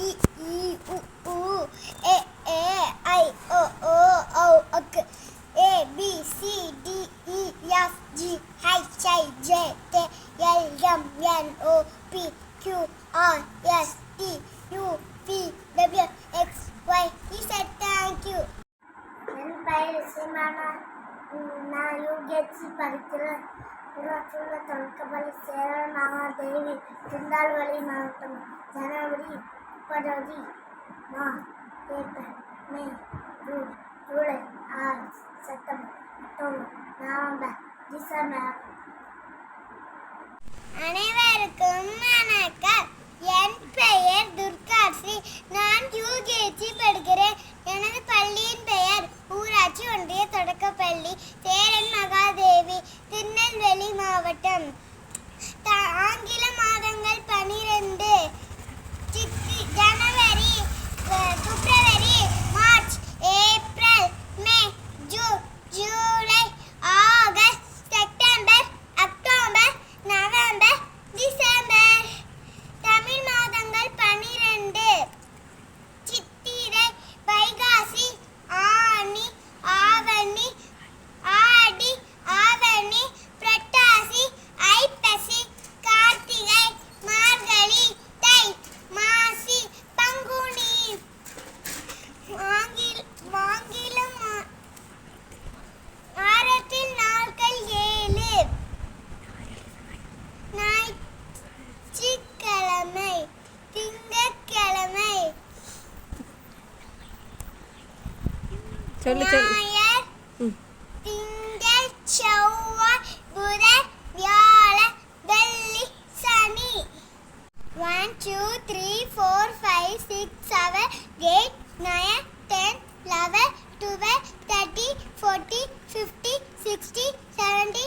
i i u u e e i o o o o g e b c d e f g h i j k l m n o p q r s t u v w x y he said thank you. ini pai mana na yu getsi parikira Rasulullah telah kembali secara nama Dewi Tindal Wali Mautam Jana Wali February மா April May June July August September October November December. அனைவருக்கும் வணக்கம். சொல்லு சொல்லு. திங்கள் செவ்வாய் புதன் வியாழன் வெள்ளி சனி one two three four five six seven eight nine ten eleven twelve thirty forty fifty sixty seventy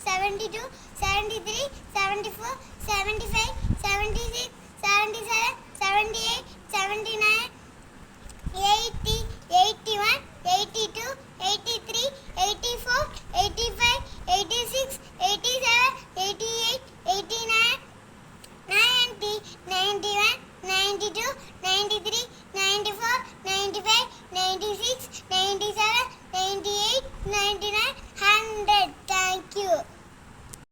72, 73, 74, 75, 76, 77, 78, 79, 80, 81, 82, 83, 84, 85, 86, 87, 88, 89, 90, 91, 92, 93, 94, 95,